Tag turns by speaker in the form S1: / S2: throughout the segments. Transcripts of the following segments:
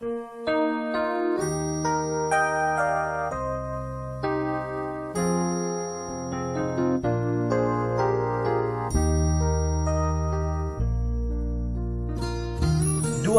S1: ด้ว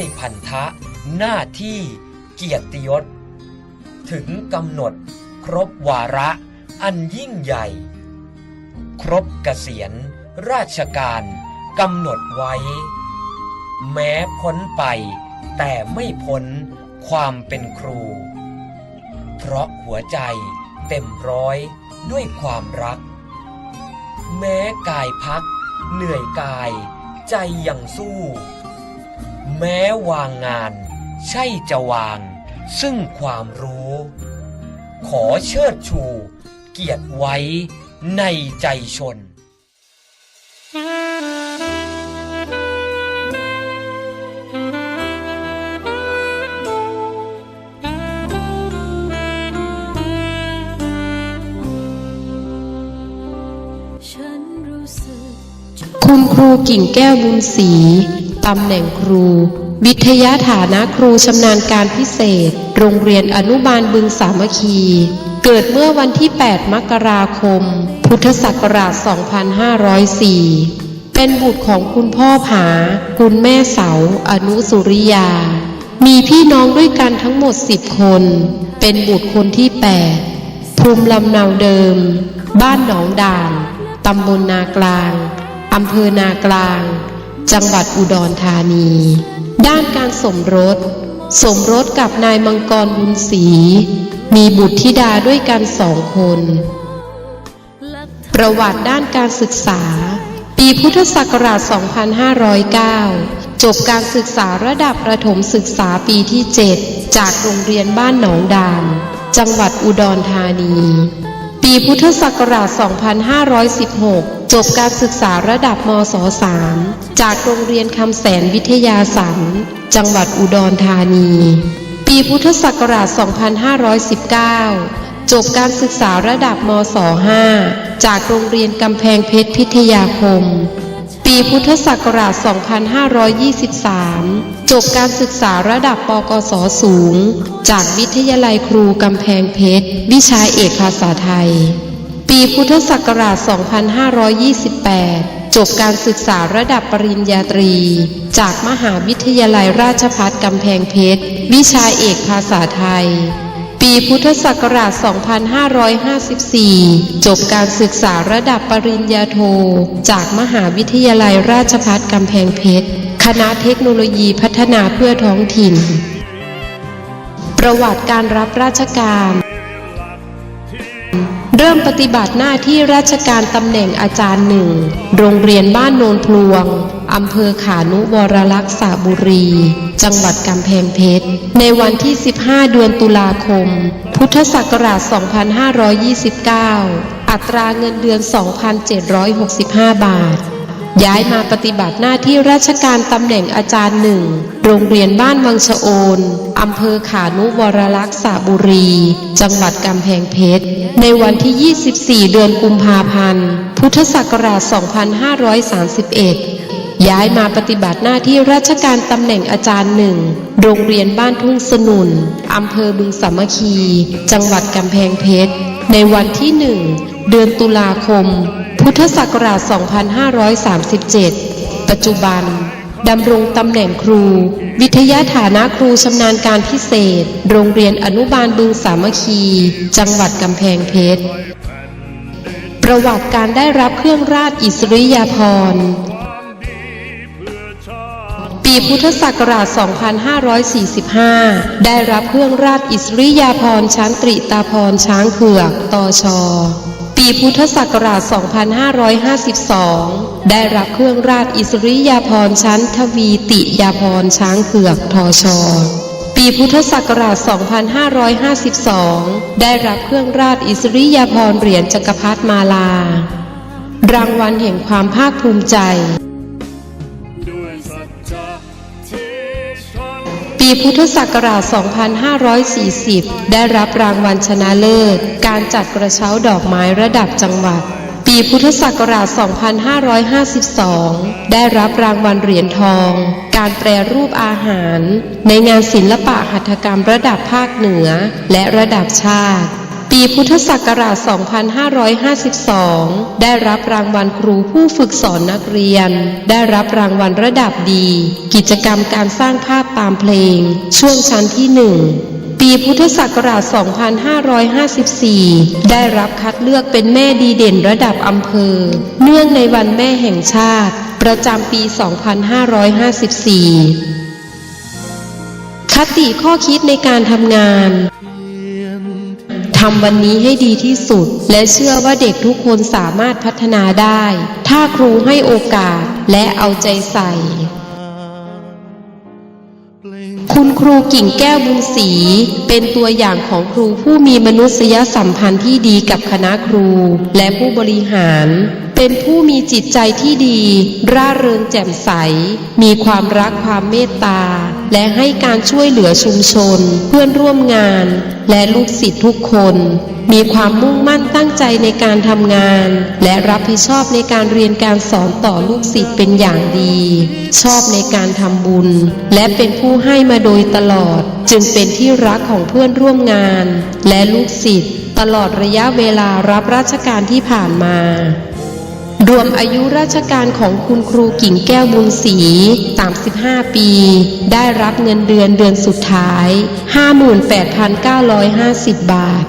S1: ยพันธะหน้าที่เกียรติยศ ถึงกำหนดครบวาระอันยิ่งใหญ่ ครบเกษียณราชการกำหนดไว้ แม้พ้นไป แต่ไม่พ้นความเป็นครู เพราะหัวใจเต็มร้อยด้วยความรัก แม้กายพัก เหนื่อยกายใจยังสู้ แม้วางงาน ใช่จะวาง ซึ่งความรู้ ขอเชิดชู เกียรติไว้ในใจชน
S2: ฉั
S3: คุณครูกิ่งแก้วบุญศรีตำแหน่งครู วิทยาฐานะครูชำนาญการพิเศษ โรงเรียนอนุบาลบึงสามัคคี เกิดเมื่อวันที่ 8 มกราคม พุทธศักราช 2504 เป็นบุตรของคุณพ่อผา คุณแม่เสา อนุสุริยา มีพี่น้องด้วยกันทั้งหมด 10 คน เป็นบุตรคนที่ 8 ภูมิลำเนาเดิม บ้านหนองด่าน ตำบลนากลาง อำเภอนากลาง จังหวัดอุดรธานี ด้านการสมรส สมรสกับนายมังกรบุญศรีมีบุตรธิดาด้วยกันสองคน ประวัติด้านการศึกษา ปีพุทธศักราช 2509 จบการศึกษาระดับประถมศึกษาปีที่ 7 จากโรงเรียนบ้านหนองดานจังหวัดอุดรธานี ปีพุทธศักราช 2516 จบการศึกษาระดับมศ 3 จากโรงเรียนคำแสนวิทยาสันจังหวัดอุดรธานี ปีพุทธศักราช 2519 จบการศึกษาระดับมศ 5 จากโรงเรียนกำแพงเพชรพิทยาคม ปีพุทธศักราช 2523 จบการศึกษาระดับปกศสูง จากวิทยาลัยครูกำแพงเพชร วิชาเอกภาษาไทย ปีพุทธศักราช 2528 จบการศึกษาระดับปริญญาตรี จากมหาวิทยาลัยราชภัฏกำแพงเพชร วิชาเอกภาษาไทย ปีพุทธศักราช 2554 จบการศึกษาระดับปริญญาโท จากมหาวิทยาลัยราชภัฏกำแพงเพชร คณะเทคโนโลยีพัฒนาเพื่อท้องถิ่น ประวัติการรับราชการ เริ่มปฏิบัติหน้าที่ราชการตำแหน่งอาจารย์หนึ่ง โรงเรียนบ้านโนนพลวง อำเภอขานุวรลักษาบุรี จังหวัดกำแพงเพชร ในวันที่ 15 เดือนตุลาคม พุทธศักราช 2529 อัตราเงินเดือน 2,765 บาท ย้ายมาปฏิบัติหน้าที่ราชการตำแหน่งอาจารย์หนึ่ง โรงเรียนบ้านวังชะโอนอำเภอขานุวรลักษาบุรี จังหวัดกำแพงเพชร ในวันที่ 24 เดือนกุมภาพันธ์ พุทธศักราช 2531 ย้ายมาปฏิบัติหน้าที่ราชการตำแหน่งอาจารย์หนึ่ง โรงเรียนบ้านทุ่งสนุน อำเภอบึงสามัคคี จังหวัดกำแพงเพชร ในวันที่หนึ่ง เดือนตุลาคม พุทธศักราช 2537 ปัจจุบันดำรงตำแหน่งครู วิทยาฐานะครูชำนาญการพิเศษ โรงเรียนอนุบาลบึงสามัคคี จังหวัดกำแพงเพชรประวัติการได้รับเครื่องราชอิสริยาภรณ์ ปีพุทธศักราช 2545 ได้รับเครื่องราชอิสริยาภรณ์ชั้นตริตาภรณ์ช้างเผือกตชปีพุทธศักราช 2552 ได้รับเครื่องราชอิสริยาภรณ์ชั้นทวีติยาภรณ์ช้างเผือกทชปีพุทธศักราช 2552 ได้รับเครื่องราชอิสริยาภรณ์เหรียญจักรพรรดิมาลา รางวัลแห่งความภาคภูมิใจ ปีพุทธศักราช 2540 ได้รับรางวัลชนะเลิศ การจัดกระเช้าดอกไม้ระดับจังหวัด ปีพุทธศักราช 2552 ได้รับรางวัลเหรียญทอง การแปรรูปอาหาร ในงานศิลปะหัตถกรรมระดับภาคเหนือและระดับชาติ ปีพุทธศักราช 2552 ได้รับรางวัลครูผู้ฝึกสอนนักเรียน ได้รับรางวัลระดับดี กิจกรรมการสร้างภาพตามเพลง ช่วงชั้นที่หนึ่งปีพุทธศักราช 2554 ได้รับคัดเลือกเป็นแม่ดีเด่นระดับอำเภอ เนื่องในวันแม่แห่งชาติ ประจำปี 2554 คติข้อคิดในการทำงานำวันนี้ให้ดีที่สุด และเชื่อว่าเด็กทุกคนสามารถพัฒนาได้ ถ้าครูให้โอกาสและเอาใจใส่ คุณครูกิ่งแก้วบุญศรีเป็นตัวอย่างของครูผู้มีมนุษยสัมพันธ์ที่ดีกับคณะครูและผู้บริหาร เป็นผู้มีจิตใจที่ดี ร่าเริงแจ่มใส มีความรักความเมตตา และให้การช่วยเหลือชุมชน เพื่อนร่วมงาน และลูกศิษย์ทุกคน มีความมุ่งมั่นตั้งใจในการทำงาน และรับผิดชอบในการเรียนการสอนต่อลูกศิษย์เป็นอย่างดี ชอบในการทำบุญ และเป็นผู้ให้มาโดยตลอด จึงเป็นที่รักของเพื่อนร่วมงาน และลูกศิษย์ตลอดระยะเวลารับราชการที่ผ่านมา รวมอายุราชการของคุณครูกิ่งแก้วบุญศรี35 ปี ได้รับเงินเดือนเดือนสุดท้าย 58,950 บาท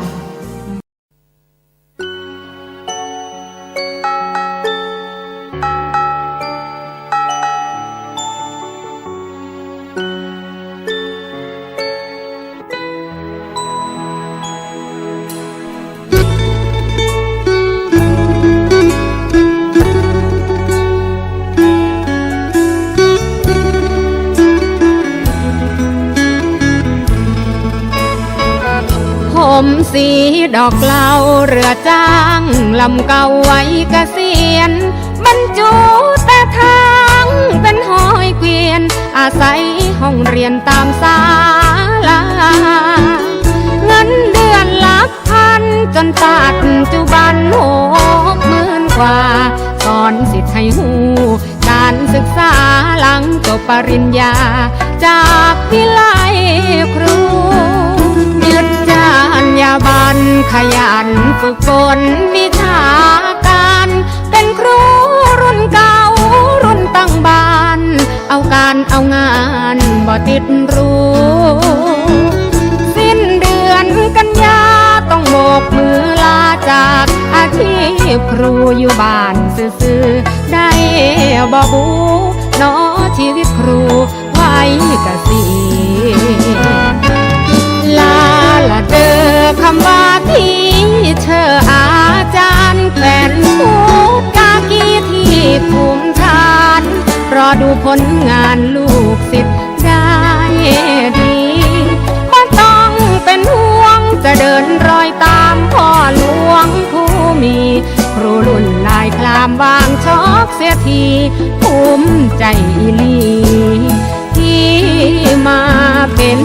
S4: สีดอกเหลาเรือจ้างลำเก่าไว้เกษียณบรรจุแต่ทางเป็นหอยเกวียน อาศัยห้องเรียนตามศาลาเงินเดือนหลักพันจนตัดจุบันหกหมื่นกว่าสอนสิทธิ์ให้หูการศึกษาหลังจบปริญญา จากวิไลครู ขยันฝึกฝนวิชาการ เป็นครูรุ่นเก่ารุ่นตั้งบ้าน เอาการเอางานบ่ติดรู้สิ้นเดือนกันยาต้องโบกมือลาจากอาชีพครูอยู่บ้านซื่อๆได้บ่บูเนอชีวิตครูไว้เกษีลาละเจอคำว่า เชออาจารย์แฟนผู้กากีที่ภูมิฐาน รอดูผลงานลูกศิษย์ได้ดีไม่ต้องเป็นห่วงจะเดินรอยตามพ่อหลวงผู้มี ครูรุ่นนายคลามวางช็อกเสียทีภูมิใจลีที่มาเป็น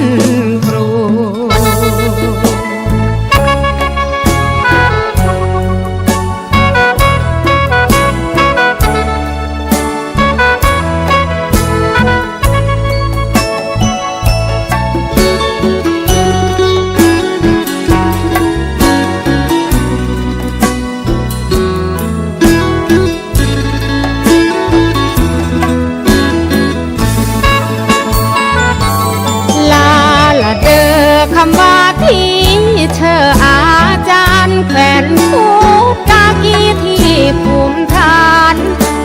S4: ภูมิฐาน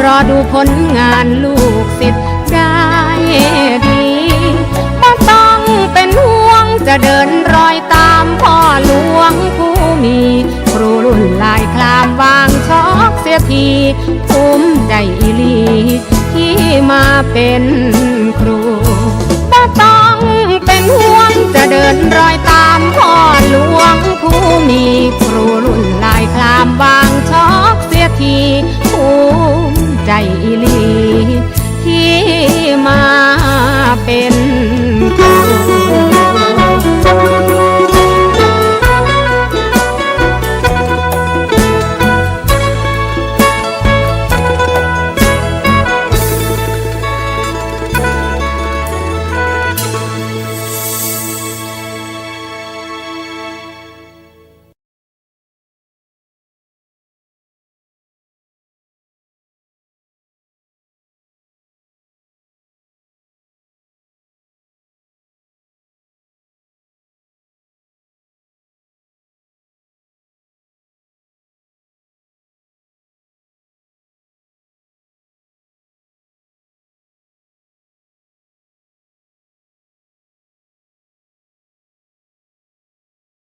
S4: รอดูผลงานลูกศิษย์ได้ดีไม่ต้องเป็นห่วงจะเดินรอยตามพ่อหลวงผู้มี ครูรุ่นลายคลามวางช็อกเสียทีภูมิใจอีลีที่มาเป็นครูไม่ต้องเป็นห่วงจะเดินรอยตามพ่อหลวง